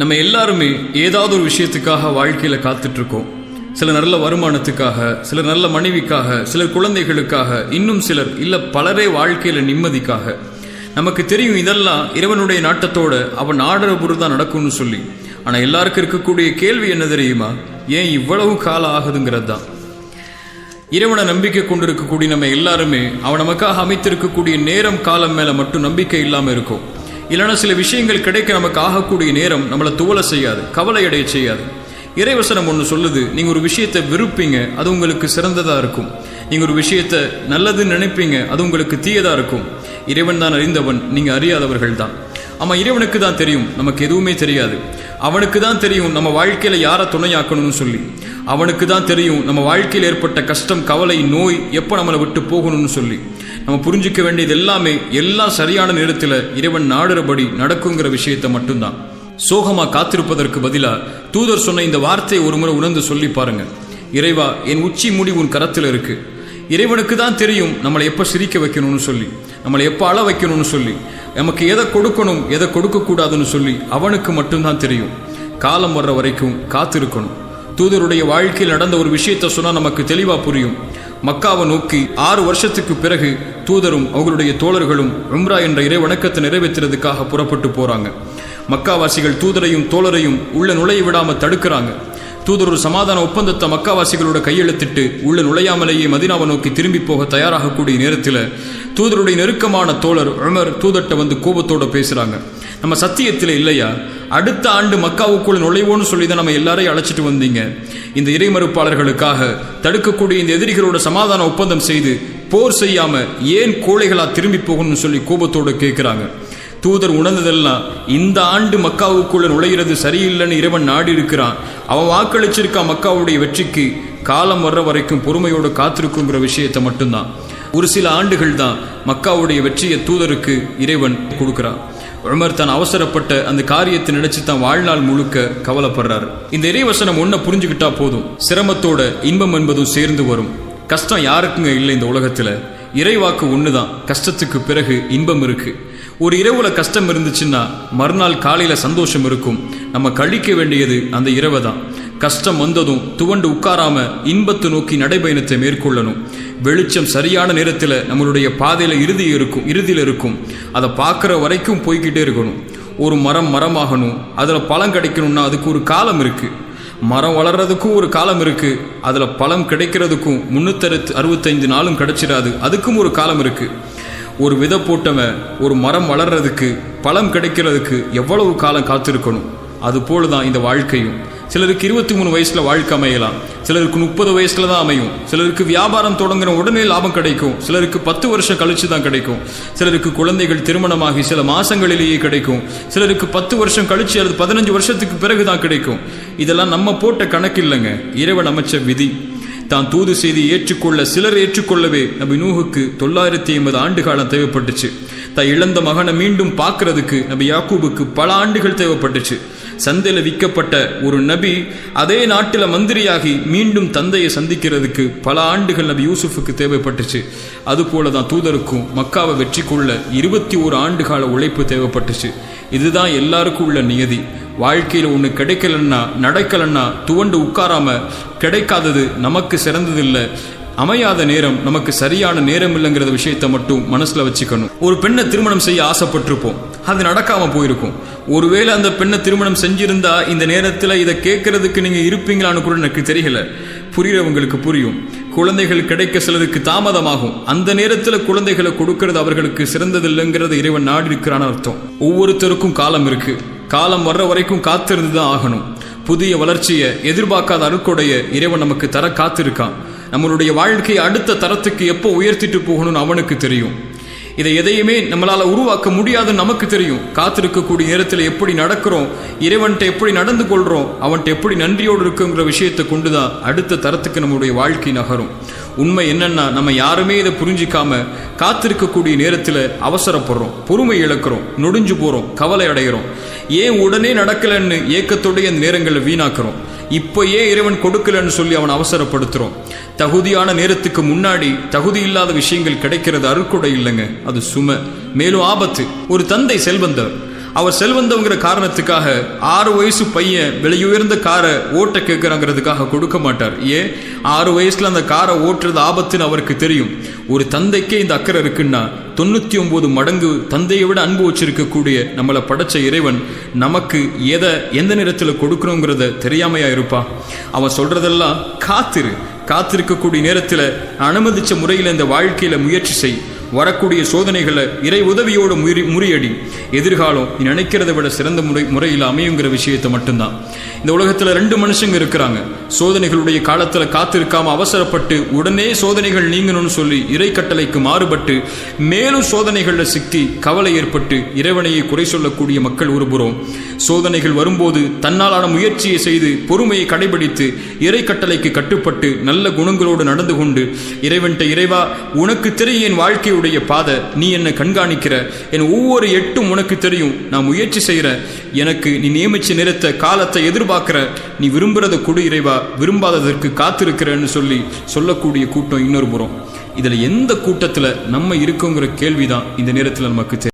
நம்ம எல்லாருமே ஏதாவது ஒரு விஷயத்துக்காக வாழ்க்கையில் காத்துட்டு இருக்கோம் சில நல்ல வருமானத்துக்காக சிலர் நல்ல மனைவிக்காக சிலர் குழந்தைகளுக்காக இன்னும் சிலர் இல்லை பலரே வாழ்க்கையில் நிம்மதிக்காக. நமக்கு தெரியும் இதெல்லாம் இறைவனுடைய நாட்டத்தோட அவன் ஆடுற தான் நடக்கும்னு சொல்லி. ஆனால் எல்லாருக்கும் இருக்கக்கூடிய கேள்வி என்ன தெரியுமா? ஏன் இவ்வளவு காலம் ஆகுதுங்கிறது தான் இறைவனை நம்பிக்கை கொண்டிருக்கக்கூடிய நம்ம எல்லாருமே அவன் நமக்காக அமைத்திருக்கக்கூடிய நேரம் காலம் மேலே மட்டும் நம்பிக்கை இல்லாமல் இருக்கும். இல்லைன்னா சில விஷயங்கள் கிடைக்க நமக்கு ஆகக்கூடிய நேரம் நம்மளை துவலை செய்யாது கவலை அடைய செய்யாது. இறைவசனம் ஒன்று சொல்லுது நீங்கள் ஒரு விஷயத்தை விருப்பீங்க அது உங்களுக்கு சிறந்ததாக இருக்கும். நீங்கள் ஒரு விஷயத்தை நல்லதுன்னு நினைப்பீங்க அது உங்களுக்கு தீயதாக இருக்கும். இறைவன் தான் அறிந்தவன் நீங்கள் அறியாதவர்கள் தான். ஆமாம் இறைவனுக்கு தான் தெரியும் நமக்கு எதுவுமே தெரியாது. அவனுக்கு தான் தெரியும் நம்ம வாழ்க்கையில் யாரை துணையாக்கணும்னு சொல்லி. அவனுக்கு தான் தெரியும் நம்ம வாழ்க்கையில் ஏற்பட்ட கஷ்டம் கவலை நோய் எப்போ நம்மளை விட்டு போகணும்னு சொல்லி. நம்ம புரிஞ்சுக்க வேண்டியது எல்லாமே எல்லாம் சரியான நேரத்தில் இறைவன் நாடுறபடி நடக்குங்கிற விஷயத்தை மட்டும்தான். சோகமா காத்திருப்பதற்கு பதிலா தூதர் சொன்ன இந்த வார்த்தையை ஒரு முறை உணர்ந்து சொல்லி பாருங்க. இறைவா என் உச்சி முடி உன் கரத்தில் இருக்கு. இறைவனுக்கு தான் தெரியும் நம்மளை எப்போ சிரிக்க வைக்கணும்னு சொல்லி நம்மளை எப்போ அள வைக்கணும்னு சொல்லி நமக்கு எதை கொடுக்கணும் எதை கொடுக்கக்கூடாதுன்னு சொல்லி அவனுக்கு மட்டும்தான் தெரியும். காலம் வர்ற வரைக்கும் காத்திருக்கணும். தூதருடைய வாழ்க்கையில் நடந்த ஒரு விஷயத்தை சொன்னால் நமக்கு தெளிவாக புரியும். மக்காவை நோக்கி ஆறு வருஷத்துக்கு பிறகு தூதரும் அவர்களுடைய தோழர்களும் உம்ரா என்ற இறை வணக்கத்தை நிறைவேற்றுறதுக்காக புறப்பட்டு போறாங்க. மக்காவாசிகள் தூதரையும் தோழரையும் உள்ள நுழைய விடாம தடுக்கிறாங்க. தூதர் ஒரு சமாதான ஒப்பந்தத்தை மக்காவாசிகளோட கையெழுத்திட்டு உள்ள நுழையாமலேயே மதினாவை நோக்கி திரும்பி போக தயாராகக்கூடிய நேரத்தில் தூதருடைய நெருக்கமான தோழர் உமர் தூதர்கிட்ட வந்து கோபத்தோடு பேசுகிறாங்க நம்ம சத்தியத்தில் இல்லையா? அடுத்த ஆண்டு மக்காவுக்குள்ள நுழைவோன்னு சொல்லி தான் நம்ம எல்லாரையும் அழைச்சிட்டு வந்தீங்க. இந்த இறைமறுப்பாளர்களுக்காக தடுக்கக்கூடிய இந்த எதிரிகளோட சமாதான ஒப்பந்தம் செய்து போர் செய்யாமல் ஏன் கோழைகளாக திரும்பி போகணும்னு சொல்லி கோபத்தோட கேட்குறாங்க தூதர் உணர்ந்ததெல்லாம் இந்த ஆண்டு மக்காவுக்குள்ள நுழையிறது சரியில்லைன்னு இறைவன் நாடி இருக்கிறான் அவன் வாக்களிச்சிருக்கான் மக்காவுடைய வெற்றிக்கு. காலம் வர்ற வரைக்கும் பொறுமையோடு காத்திருக்குங்கிற விஷயத்தை மட்டும்தான். ஒரு சில ஆண்டுகள் தான் மக்காவுடைய வெற்றியை தூதருக்கு இறைவன் கொடுக்கிறான். உமர் தான் அவசரப்பட்ட அந்த காரியத்தை நினைச்சு தான் வாழ்நாள் முழுக்க கவலைப்படுறாரு. இந்த இறைவசனம் ஒன்ன புரிஞ்சுக்கிட்டா போதும். சிரமத்தோட இன்பம் என்பதும் சேர்ந்து வரும். கஷ்டம் யாருக்குங்க இல்லை இந்த உலகத்துல? இறைவாக்கு ஒண்ணுதான். கஷ்டத்துக்கு பிறகு இன்பம் இருக்குது ஒரு இரவுல கஷ்டம் இருந்துச்சுன்னா மறுநாள் காலையில சந்தோஷம் இருக்கும். நம்ம கழிக்க வேண்டியது அந்த இரவை தான் கஷ்டம் வந்ததும் துவண்டு உட்காராம இன்பத்தை நோக்கி நடைபயணத்தை மேற்கொள்ளணும். வெளிச்சம் சரியான நேரத்தில் நம்மளுடைய பாதையில இறுதி இருக்கும் இறுதியில் இருக்கும். அதை பார்க்குற வரைக்கும் போய்கிட்டே இருக்கணும். ஒரு மரம் மரமாகணும். அதில் பழம் கிடைக்கணும்னா அதுக்கு ஒரு காலம் இருக்குது மரம் வளர்கிறதுக்கும் ஒரு காலம் இருக்குது அதில் பழம் கிடைக்கிறதுக்கும் முன்னூத்தி அறுபத்தைந்து நாளும் கிடைச்சிடாது. அதுக்கும் ஒரு காலம் இருக்குது ஒரு விதை போட்டவன் ஒரு மரம் வளர்றதுக்கு பழம் கிடைக்கிறதுக்கு எவ்வளவு காலம் காத்திருக்கணும்? அது போல தான் இந்த வாழ்க்கையும். சிலருக்கு இருபத்தி மூணு வயசில் வாழ்க்கை அமையலாம். சிலருக்கு முப்பது வயசில் தான் அமையும். சிலருக்கு வியாபாரம் தொடங்குற உடனே லாபம் கிடைக்கும். சிலருக்கு பத்து வருஷம் கழிச்சு தான் கிடைக்கும். சிலருக்கு குழந்தைகள் திருமணமாகி சில மாதங்களிலேயே கிடைக்கும். சிலருக்கு பத்து வருஷம் கழிச்சு அல்லது பதினஞ்சு வருஷத்துக்கு பிறகு தான் கிடைக்கும். இதெல்லாம் நம்ம போட்ட கணக்கு இல்லைங்க. இறைவன் அமைச்ச விதி. தான் தூது செய்தி ஏற்றுக்கொள்ள சிலர் ஏற்றுக்கொள்ளவே நபி நூஹுக்கு தொள்ளாயிரத்தி ஐம்பது ஆண்டு காலம் தேவைப்பட்டுச்சு. தான் இழந்த மகனை மீண்டும் பார்க்கறதுக்கு நபி யாக்கூபுக்கு பல ஆண்டுகள் தேவைப்பட்டுச்சு. சந்தையில் விற்கப்பட்ட ஒரு நபி அதே நாட்டில் மந்திரியாகி மீண்டும் தந்தையை சந்திக்கிறதுக்கு பல ஆண்டுகள் நபி யூசுஃபுக்கு தேவைப்பட்டுச்சு. அதுபோல தான் தூதருக்கும் மக்காவை வெற்றி கொள்ள இருபத்தி ஒரு ஆண்டு கால உழைப்பு தேவைப்பட்டுச்சு. இதுதான் எல்லாருக்கும் உள்ள நியதி. வாழ்க்கையில் ஒன்று கிடைக்கலன்னா நடக்கலன்னா துவண்டு உட்காராம கிடைக்காதது நமக்கு சிறந்ததில்லை. அமையாத நேரம் நமக்கு சரியான நேரம் இல்லைங்கிற விஷயத்தை மட்டும் மனசுல வச்சுக்கணும். ஒரு பெண்ணை திருமணம் செய்ய ஆசைப்பட்டிருப்போம். அது நடக்காம போயிருக்கும். ஒருவேளை அந்த பெண்ணை திருமணம் செஞ்சிருந்தா இந்த நேரத்தில் இதை கேட்கறதுக்கு நீங்க இருப்பீங்களான்னு கூட எனக்கு தெரியல. புரியறவங்களுக்கு புரியும். குழந்தைகள் கிடைக்க சிலருக்கு தாமதமாகும். அந்த நேரத்தில் குழந்தைகளை கொடுக்கறது அவர்களுக்கு சிறந்ததில்லைங்கிறது இறைவன் நாடி இருக்கிறான்னு அர்த்தம். ஒவ்வொருத்தருக்கும் காலம் இருக்கு. காலம் வர்ற வரைக்கும் காத்திருந்து தான் ஆகணும். புதிய வளர்ச்சியை எதிர்பார்க்காத அருக்கொடைய இறைவன் நமக்கு தர காத்திருக்கான். நம்மளுடைய வாழ்க்கையை அடுத்த தரத்துக்கு எப்போ உயர்த்திட்டு போகணும்னு அவனுக்கு தெரியும். இதை எதையுமே நம்மளால் உருவாக்க முடியாதுன்னு நமக்கு தெரியும். காத்திருக்கக்கூடிய நேரத்தில் எப்படி நடக்கிறோம் இறைவன்கிட்ட எப்படி நடந்து கொள்கிறோம் அவன்கிட்ட எப்படி நன்றியோடு இருக்குங்கிற விஷயத்தை கொண்டு தான் அடுத்த தரத்துக்கு நம்மளுடைய வாழ்க்கை நகரும். உண்மை என்னன்னா நம்ம யாருமே இதை புரிஞ்சிக்காம காத்திருக்கக்கூடிய நேரத்தில் அவசரப்படுறோம் பொறுமை இழக்கிறோம் நொடிஞ்சு போகிறோம் கவலை அடைகிறோம் ஏன் உடனே நடக்கலைன்னு ஏக்கத்தோடைய அந்த நேரங்களை வீணாக்குறோம். இப்போ இறைவன் கொடுக்கலன்னு சொல்லி அவன் அவசரப்படுத்துறோம். தகுதியான நேரத்துக்கு முன்னாடி தகுதி இல்லாத விஷயங்கள் கிடைக்கிறது அருக்குடை இல்லைங்க. அது சும. மேலும் ஆபத்து. ஒரு தந்தை செல்வந்தர். அவர் செல்வந்தங்கிற காரணத்துக்காக ஆறு வயசு பையன் விலையுயர்ந்த காரை ஓட்ட கேட்குறாங்கிறதுக்காக கொடுக்க மாட்டார். ஏன்? ஆறு வயசில் அந்த காரை ஓட்டுறது ஆபத்துன்னு அவருக்கு தெரியும். ஒரு தந்தைக்கே இந்த அக்கறை இருக்குன்னா தொண்ணூற்றி ஒம்பது மடங்கு தந்தையை விட அன்பு வச்சிருக்கக்கூடிய நம்மளை படைச்ச இறைவன் நமக்கு எதை எந்த நேரத்தில் கொடுக்கணுங்கிறத தெரியாமையா இருப்பான் அவன் சொல்றதெல்லாம் காத்திரு. காத்திருக்கக்கூடிய நேரத்தில் அனுமதிச்ச முறையில் இந்த வாழ்க்கையில் முயற்சி செய். வரக்கூடிய சோதனைகளை இறை உதவியோடு முறி முறியடி. எதிர்காலம் நீ நினைக்கிறத விட சிறந்த முறை முறையில் அமையுங்கிற விஷயத்தை மட்டும்தான். இந்த உலகத்தில் ரெண்டு மனுஷங்க இருக்கிறாங்க. சோதனைகளுடைய காலத்தில் காத்திருக்காம அவசரப்பட்டு உடனே சோதனைகள் நீங்கணும்னு சொல்லி இறை கட்டளைக்கு மாறுபட்டு மேலும் சோதனைகளில் சிக்கி கவலை ஏற்பட்டு இறைவனையை குறை சொல்லக்கூடிய மக்கள் ஒருபுறம். சோதனைகள் வரும்போது தன்னாலான முயற்சியை செய்து பொறுமையை கடைபிடித்து இறை கட்டளைக்கு கட்டுப்பட்டு நல்ல குணங்களோடு நடந்து கொண்டு இறைவன்ட்ட இறைவா உனக்கு தெரியும் என் வாழ்க்கையுடைய பாதை. நீ என்னை கண்காணிக்கிற. என் ஒவ்வொரு எட்டும் உனக்கு தெரியும். நான் முயற்சி செய்கிற எனக்கு நீ நியமிச்சு நிறுத்த காலத்தை எதிர்பார்க்கிற. நீ விரும்புகிறத கொடு இறைவா. விரும்பாததற்கு காத்திருக்கிறேன்னு சொல்லி சொல்லக்கூடிய கூட்டம் இன்னொரு புறம். இதில் எந்த கூட்டத்தில் நம்ம இருக்கோங்கிற கேள்விதான் இந்த நேரத்தில் நமக்கு தெரியும்.